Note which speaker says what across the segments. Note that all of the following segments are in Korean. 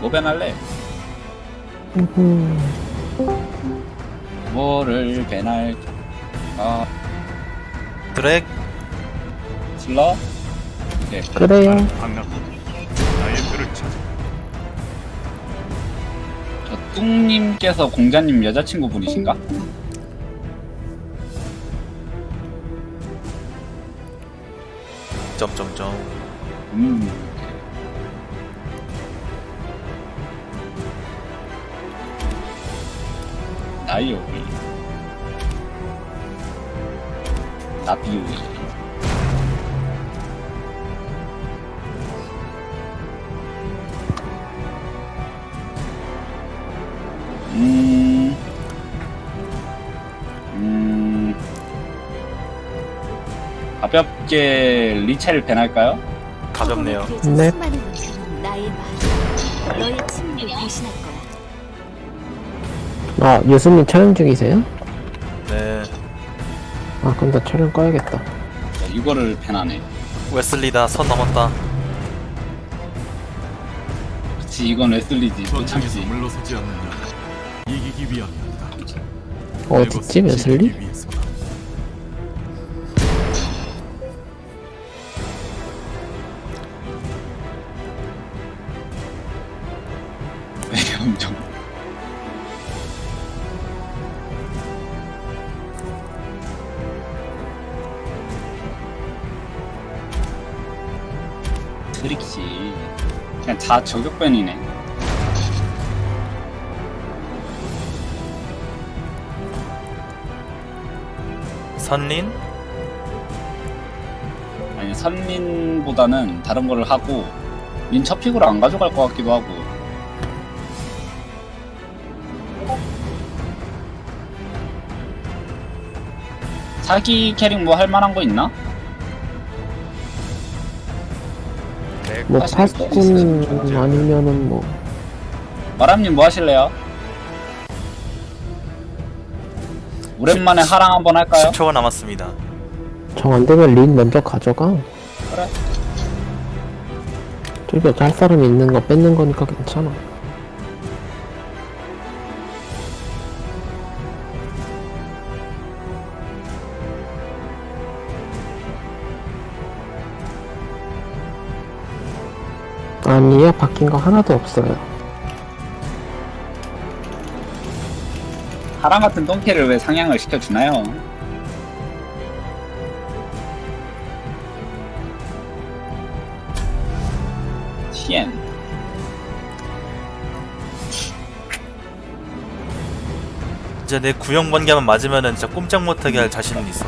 Speaker 1: 뭐 배날래?
Speaker 2: 음,
Speaker 1: 뭐를 배날? 아
Speaker 3: 드랙
Speaker 1: 슬러? 네.
Speaker 2: 그래요.
Speaker 1: 저 뚱님께서 공자님 여자친구분이신가?
Speaker 3: 점점점
Speaker 1: 음. 나이오비 나비오비 음, 음, 가볍게 리체를 배날까요?
Speaker 3: 가볍네요.
Speaker 2: 네. 아, 유수님 촬영 중이세요?
Speaker 3: 네
Speaker 2: 아, 그럼 나 촬영 꺼야겠다.
Speaker 1: 자, 이거를 배나네.
Speaker 3: 웨슬리다 선 넘었다
Speaker 1: 그치, 이건 웨슬리지. 또 참지.
Speaker 4: 물러서지 않느냐. 이기기 위함이었다.
Speaker 2: 어딨지, 웨슬리?
Speaker 4: 다
Speaker 1: 저격변이네.
Speaker 3: 선린
Speaker 1: 아니, 선린보다는 다른 거를 하고, 린 첫픽으로 안 가져갈 것 같기도 하고. 사기 캐릭 뭐 할 만한 거 있나?
Speaker 2: 뭐,
Speaker 1: 사실
Speaker 2: 파스꾼 아니면은 뭐,
Speaker 1: 마람님 뭐 하실래요? 오랜만에 하랑 한번 할까요?
Speaker 3: 10초가 남았습니다
Speaker 2: 정 안 되면 린 먼저 가져가.
Speaker 1: 그래.
Speaker 2: 저기 할 사람 있는 거 뺏는 거니까 괜찮아. 아니요, 바뀐 거 하나도 없어요.
Speaker 1: 하랑 같은 똥캐를 왜 상향을 시켜주나요? TN
Speaker 3: 이제 내 구형 번개만 맞으면은 진짜 꼼짝 못하게 할 자신은 있어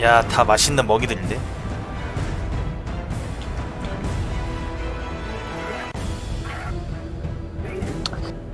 Speaker 3: 야 다 맛있는 먹이들인데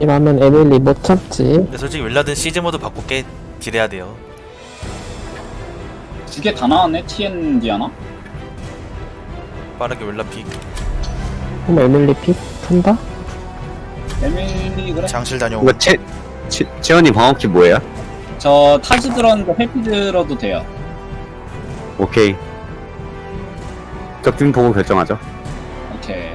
Speaker 2: 이러면 에밀리 못 참지.
Speaker 3: 근데 솔직히 윌라든 시즈 모드 바꿀게 딜해야 돼요
Speaker 1: 두 개 다 나왔네 TN 디아나?
Speaker 3: 빠르게 윌라 픽
Speaker 2: 그럼 에밀리 픽 탄다?
Speaker 1: 에밀리 그래?
Speaker 3: 장실 다녀오고
Speaker 5: 이거 채, 채, 채원이 방어키 뭐예요?
Speaker 1: 저 타지 들었는데 회피 들어도 돼요
Speaker 5: 오케이. 적중 보고 결정하죠.
Speaker 1: 오케이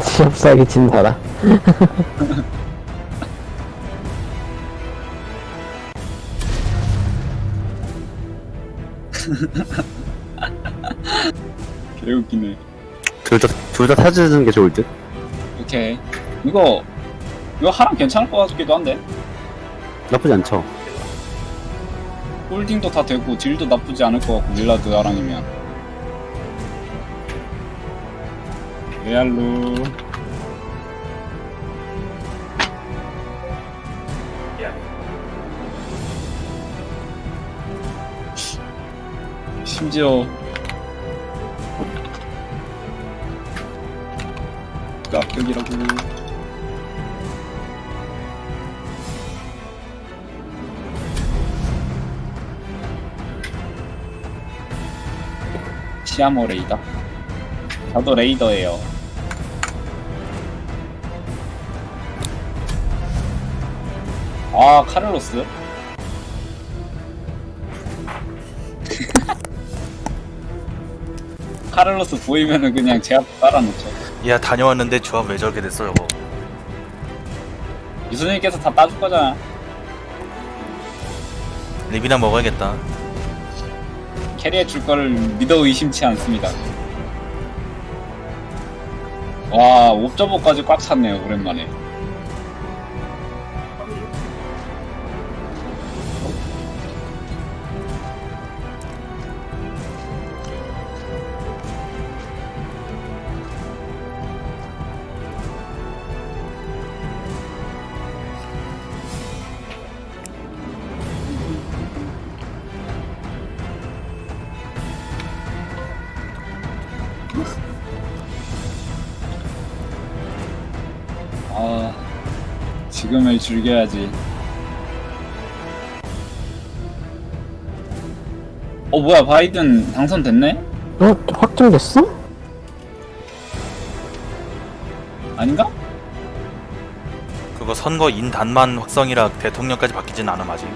Speaker 2: 지압사기 진사라.
Speaker 1: 개웃기네
Speaker 5: 둘 다, 둘 다 사주는 게 좋을 듯?
Speaker 1: 오케이 이거 이거 하랑 괜찮을 것 같기도 한데
Speaker 5: 나쁘지 않죠.
Speaker 1: 홀딩도 다 되고 딜도 나쁘지 않을 것 같고 윌라드 하랑이면 레알로. 심지어 그 악격이라고. 시아모 레이더? 저도 레이더예요. 아 카를로스. 카를로스 보이면은 그냥 제압 따라놓죠.
Speaker 3: 야 다녀왔는데 조합 왜 저렇게 됐어 저거
Speaker 1: 유수님께서 다 따줄 거잖아.
Speaker 3: 립이나 먹어야겠다
Speaker 1: 캐리해 줄 거를 믿어 의심치 않습니다. 와, 옵저버까지 꽉 찼네요, 오랜만에. 즐겨야지. 어, 뭐야, 바이든 당선됐네?
Speaker 2: 어? 확정됐어?
Speaker 1: 아닌가?
Speaker 3: 그거 선거 인단만 확성이라 대통령까지 바뀌진 않음 아직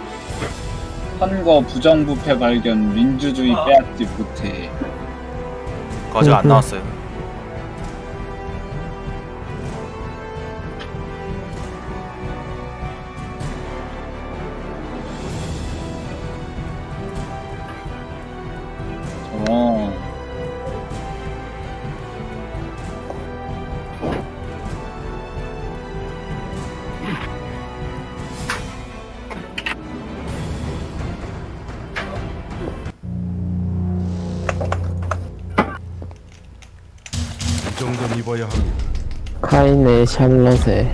Speaker 1: 선거 부정부패 발견, 민주주의 빼앗지 못해.
Speaker 3: 그거 아직 안
Speaker 2: 음, 음.
Speaker 3: 나왔어요
Speaker 4: 정도는 입어야 합니다.
Speaker 2: 카인의 샬럿에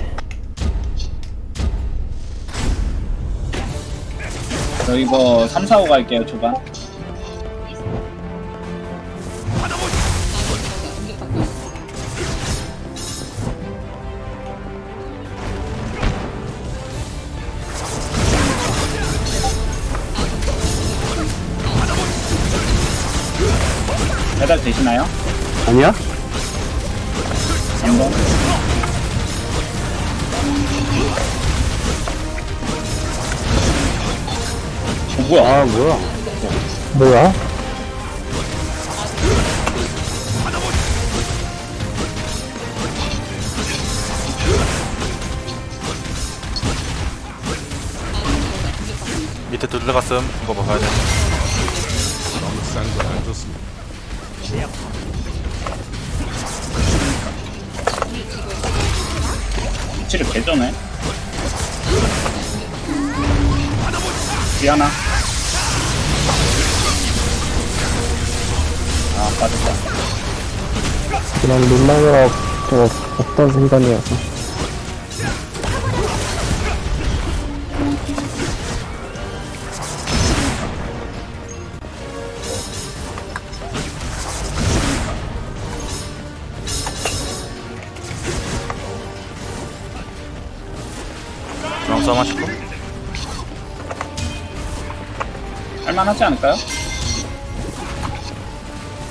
Speaker 1: 저 이거 3, 4, 5 갈게요, 초반. 배달 되시나요?
Speaker 5: 아니야?
Speaker 1: 어, 뭐야?
Speaker 5: 아 뭐야?
Speaker 2: 뭐야?
Speaker 3: 밑에 두들러갔음 이거 봐야 돼
Speaker 1: 위치를 개전해. 디아나. 아, 빠졌다.
Speaker 2: 그냥 또 없던 순간이어서
Speaker 3: 중앙 싸움 하시고
Speaker 1: 할만하지 않을까요?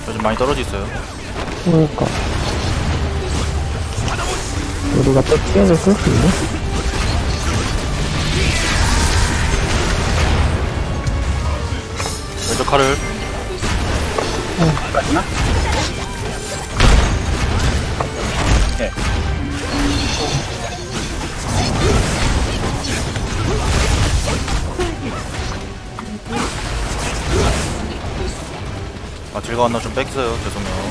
Speaker 3: 요즘 많이 떨어져 있어요
Speaker 2: 그러니까 우리가 또 피해를 쓸수 있나?
Speaker 3: 왼쪽 칼을
Speaker 1: 빠지나?
Speaker 3: 아 왔나 좀 뺏기세요 죄송해요.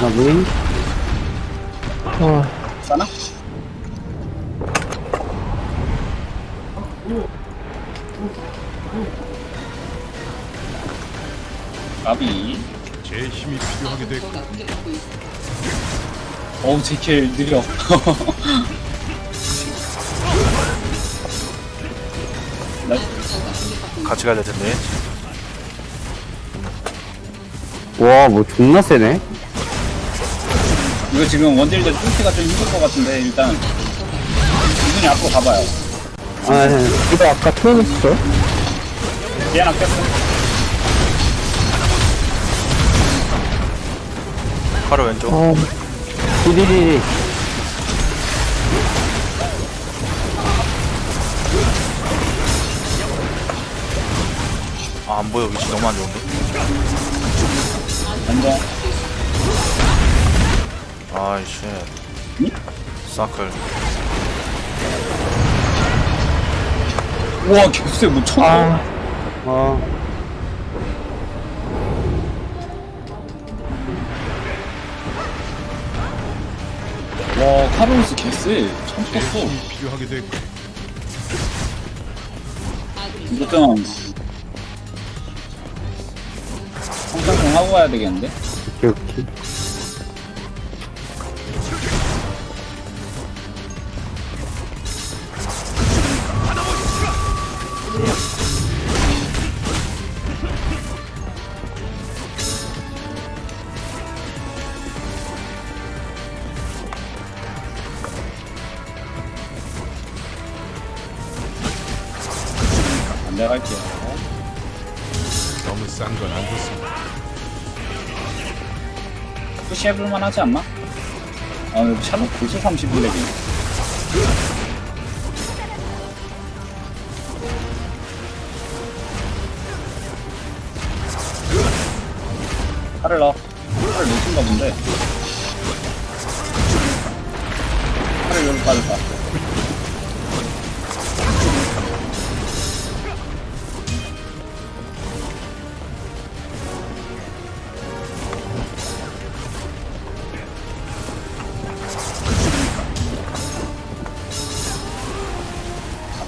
Speaker 5: 나 무인?
Speaker 2: 어,
Speaker 1: 싸나? 까비.
Speaker 4: 필요하게 됐고
Speaker 1: 어우, 제킬 느려.
Speaker 3: 같이 가야 될 텐데
Speaker 5: 와, 뭐 존나 세네.
Speaker 1: 이거 지금 원딜들 뚫기가 좀 힘들 것 같은데 일단 이분이 앞으로 가봐요.
Speaker 5: 아, 네.
Speaker 2: 이거 아까 있었어요?
Speaker 1: 얘나 깼어.
Speaker 3: 바로 왼쪽.
Speaker 2: 아,
Speaker 5: 디디디디.
Speaker 3: 아 안 보여. 위치 너무 안 좋은데?
Speaker 1: 먼저
Speaker 3: 아이씨
Speaker 1: 응?
Speaker 3: 사클.
Speaker 1: 우와 개쎄 뭐 쳤어.
Speaker 2: 아,
Speaker 5: 아,
Speaker 1: 와 카르로스 개쎄. 참 쳤어.
Speaker 4: 힘이 필요하게 됐고
Speaker 1: 이거 좀 성장 좀 하고 가야 되겠는데?
Speaker 5: 오케이, 오케이.
Speaker 1: 안 내갈게요.
Speaker 4: 너무 싼 건 안 좋습니다.
Speaker 1: 푸시해볼만 하지 않나? 아, 근데 샬롯 벌써 31렙이네. 칼을 넣어. 칼을 놓친가 본데. 칼을 여기 빠졌다.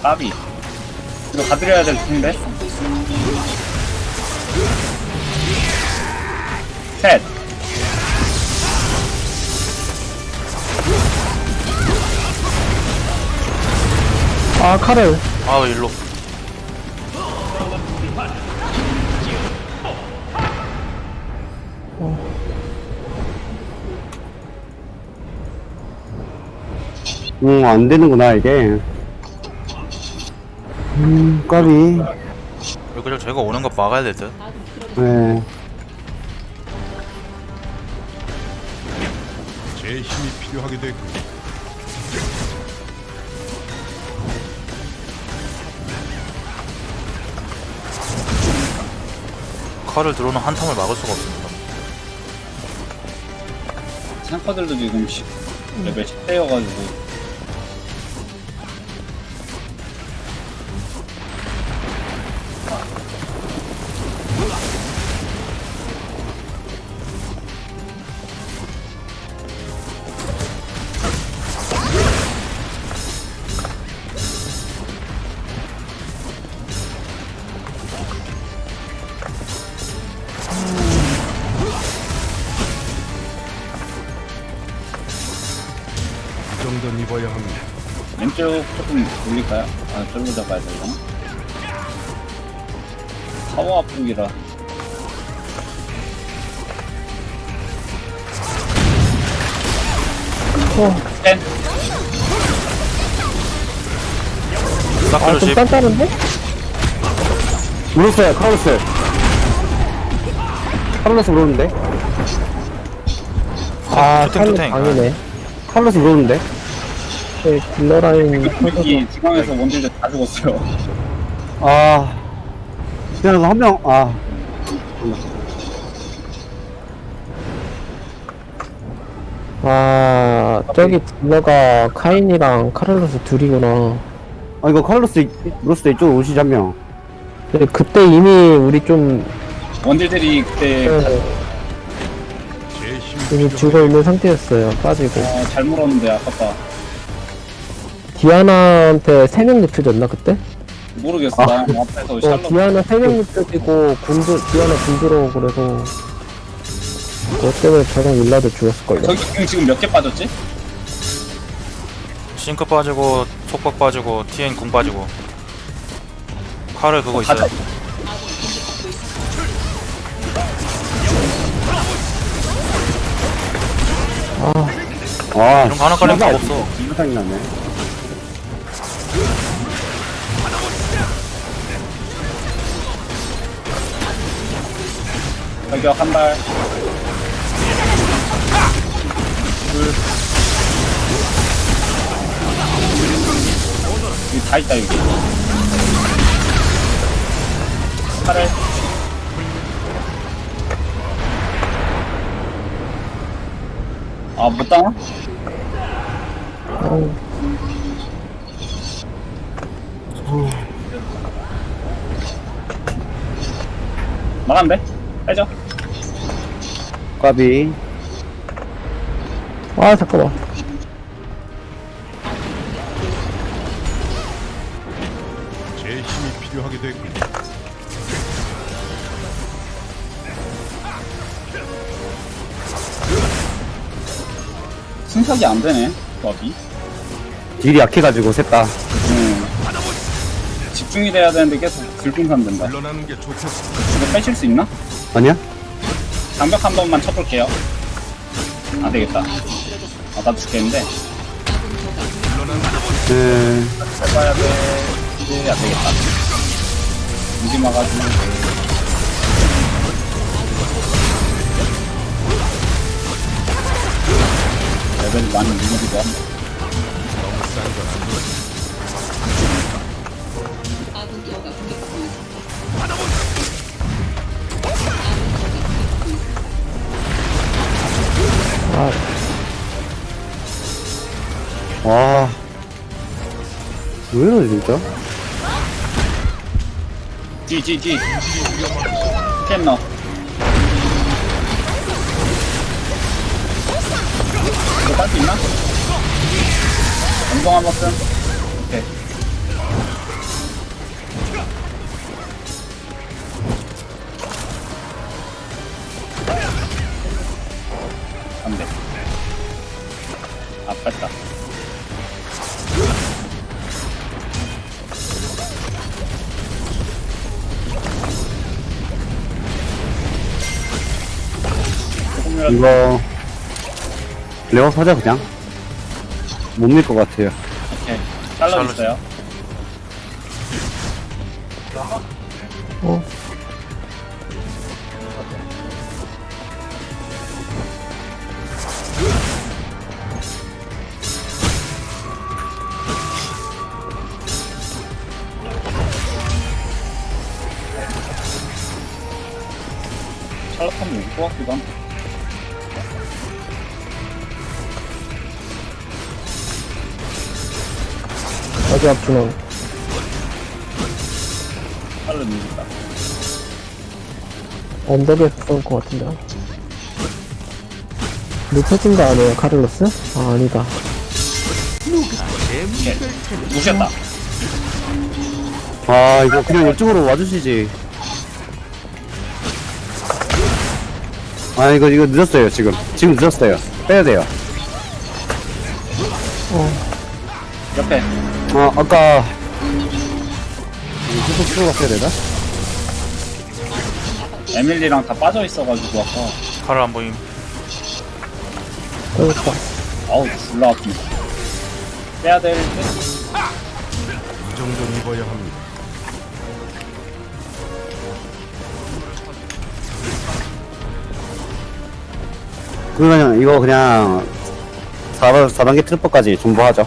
Speaker 1: 까비. 이거 가드려야 될 텐데. 셋.
Speaker 2: 아, 카레.
Speaker 3: 아 일로
Speaker 5: 음, 안 되는구나, 이게. 음, 까비.
Speaker 3: 여기를 저희가 오는 거 막아야 될 듯
Speaker 5: 네.
Speaker 4: 제 힘이 필요하게 됐고
Speaker 3: 칼을 들어오는 한 텀을 막을 수가 없습니다
Speaker 1: 탱커들도 지금 10, 레벨 10대여가지고.
Speaker 4: 이 정도는 입어야 합니다.
Speaker 1: 왼쪽 조금 올릴까요? 아, 저기로 잡아야 되나? 파워 압축이라.
Speaker 2: 어,
Speaker 1: 센!
Speaker 2: 아, 좀
Speaker 3: 조심
Speaker 2: 단단한데?
Speaker 5: 물었어요, 카로스. 카로스 물었는데?
Speaker 2: 아,
Speaker 3: 투탱,
Speaker 2: 칼로
Speaker 3: 투탱.
Speaker 2: 방이네.
Speaker 5: 카로스 물었는데?
Speaker 2: 네, 딜러 라인 터져서.
Speaker 1: 이 중앙에서 원딜들 다 죽었어요.
Speaker 5: 아. 그냥 한 명, 아.
Speaker 2: 아, 저기 딜러가 카인이랑 카를로스 둘이구나.
Speaker 5: 아, 이거 카로스, 물었을 때 이쪽으로 오시지, 한 명.
Speaker 2: 근데 그때 이미 우리 좀,
Speaker 1: 원딜들이 그때
Speaker 2: 네,
Speaker 4: 제 힘이
Speaker 2: 이미 죽어 있는 상태였어요. 빠지고.
Speaker 1: 어, 잘 물었는데 아깝다.
Speaker 2: 디아나한테 3명 리필 줬나 그때?
Speaker 1: 모르겠어. 나 앞에서
Speaker 2: 어, 디아나 3명 리필 뛰고 군주 디아나 군주로 그래서 그것 때문에 저랑 일라도 죽었을걸요.
Speaker 1: 저기 그 지금 몇 개 빠졌지?
Speaker 3: 싱크 빠지고 속박 빠지고 TN 궁 빠지고 칼을 그거 있어요
Speaker 1: 가자.
Speaker 5: 아,
Speaker 3: 이런 거 하나 깔리면 답 없어
Speaker 5: 이상이 나네.
Speaker 1: 저격 한 발. 둘. 여기 다 있다, 여기. 팔을. 아, 못?
Speaker 2: 아우,
Speaker 1: 막았는데? 빼죠.
Speaker 5: 까비.
Speaker 2: 아, 잠깐만.
Speaker 4: 제 힘이 필요하게 됐군요.
Speaker 1: 승석이 안 되네, 조합이.
Speaker 5: 딜이 약해가지고 셋다.
Speaker 1: 음. 집중이 돼야 되는데 계속 들풍산 된다.
Speaker 4: 물러나는 게 좋겠어.
Speaker 1: 이거 빼실 수 있나?
Speaker 5: 아니야?
Speaker 1: 장벽 한 번만 쳐볼게요. 안 되겠다. 아, 나도 죽겠는데.
Speaker 5: 네.
Speaker 1: 해봐야 돼. 이제 안 되겠다. 무기 막아주면 레벨이 많이 누르기도 한다.
Speaker 4: 너무 싼건 안
Speaker 5: 와. 왜 이러지, 진짜?
Speaker 1: G, G, G. 캔 넣어. 이거 딸수 있나? 운동 한번 쓴. 오케이. 안 돼. 아, 뺐다.
Speaker 5: 이거. 레어 사자, 그냥. 못 밀 것 같아요.
Speaker 1: 오케이. 잘라주세요.
Speaker 2: 어.
Speaker 1: 한데.
Speaker 2: 마지막 준원.
Speaker 1: 샬롯 이기다.
Speaker 2: 언덕에서 쏜것 같은데. 눕혀진 거 아니에요, 카를로스? 아, 아니다.
Speaker 1: 무시했다.
Speaker 5: 아, 이거 그냥 이쪽으로 와주시지. 아, 이거, 이거 늦었어요, 지금. 지금 늦었어요. 빼야 돼요.
Speaker 1: 옆에.
Speaker 5: 어, 아까. 계속 들어갔어야 되나?
Speaker 1: 에밀리랑 다 빠져 있어가지고 아까.
Speaker 3: 칼을 안 보임.
Speaker 2: 여기 있다.
Speaker 1: 아우, 졸라 아프네. 빼야 될 듯?
Speaker 4: 이 정도는 입어야 합니다.
Speaker 5: 그러면 이거 그냥 4단, 4단계 트리퍼까지 존버하죠.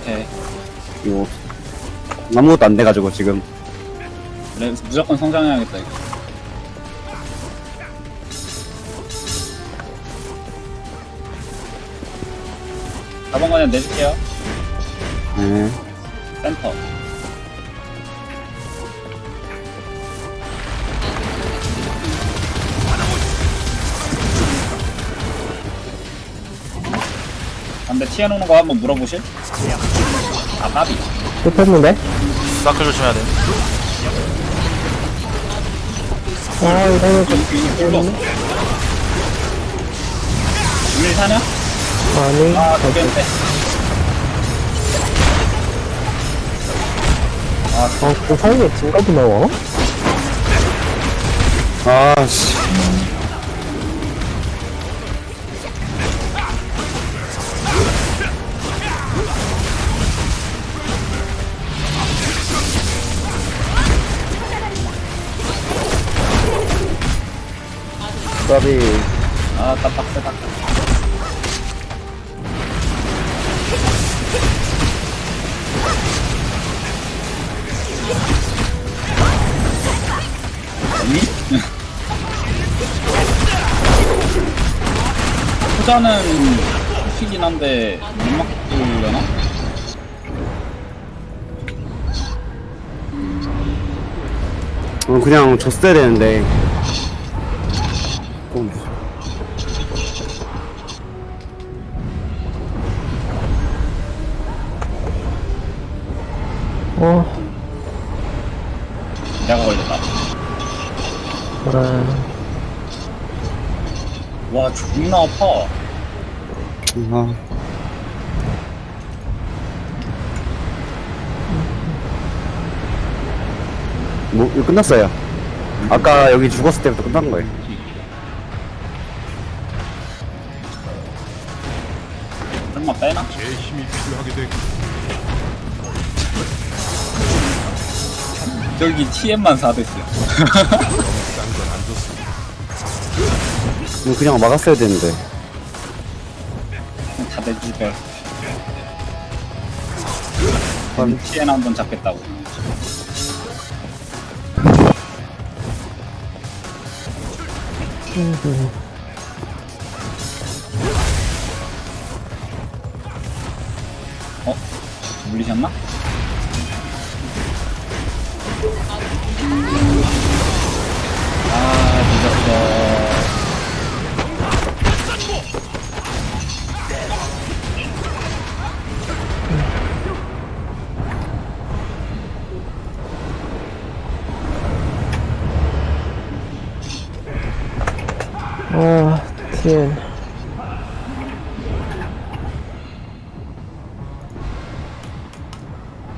Speaker 1: 오케이.
Speaker 5: 이거 아무것도 안 돼가지고 지금
Speaker 1: 그래, 무조건 성장해야겠다, 이거. 가방 그냥 내줄게요.
Speaker 5: 네.
Speaker 1: 센터. 근데 튀어놓는 거 한번 물어보실? 아, 까비.
Speaker 2: 눕혔는데?
Speaker 3: 사클 조심해야 돼.
Speaker 2: 아, 이러면 좀,
Speaker 1: 이 불러. 중일 사냐?
Speaker 2: 아니,
Speaker 1: 아, 되겠는데.
Speaker 2: 아, 그 사이에 진갑이 나와?
Speaker 5: 아 씨
Speaker 2: 까비.
Speaker 1: 아, 딱 빡세다. 아니? 후자는 튀긴 한데 못 막으려나?
Speaker 5: 어, 그냥 줬어야 되는데. 좀
Speaker 2: 어,
Speaker 1: 내가 걸렸다.
Speaker 2: 그래.
Speaker 1: 와, 존나 아파.
Speaker 5: 아. 뭐, 이거 끝났어요. 아까 여기 죽었을 때부터 끝난 거예요.
Speaker 1: 저기 TM만 4대스야.
Speaker 4: 싼건안 좋습니다.
Speaker 5: 이거 그냥 막았어야 되는데.
Speaker 1: 다 내주별.
Speaker 5: 한,
Speaker 1: TN 한번 잡겠다고. 어? 물리셨나? 아,
Speaker 2: TN.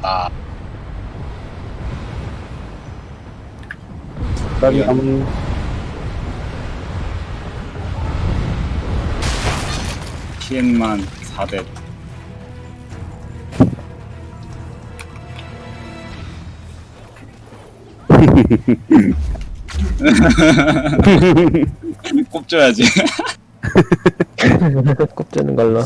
Speaker 1: 아,
Speaker 5: 까비, 음,
Speaker 1: TN만 4대. 꼽줘야지.
Speaker 4: Galla.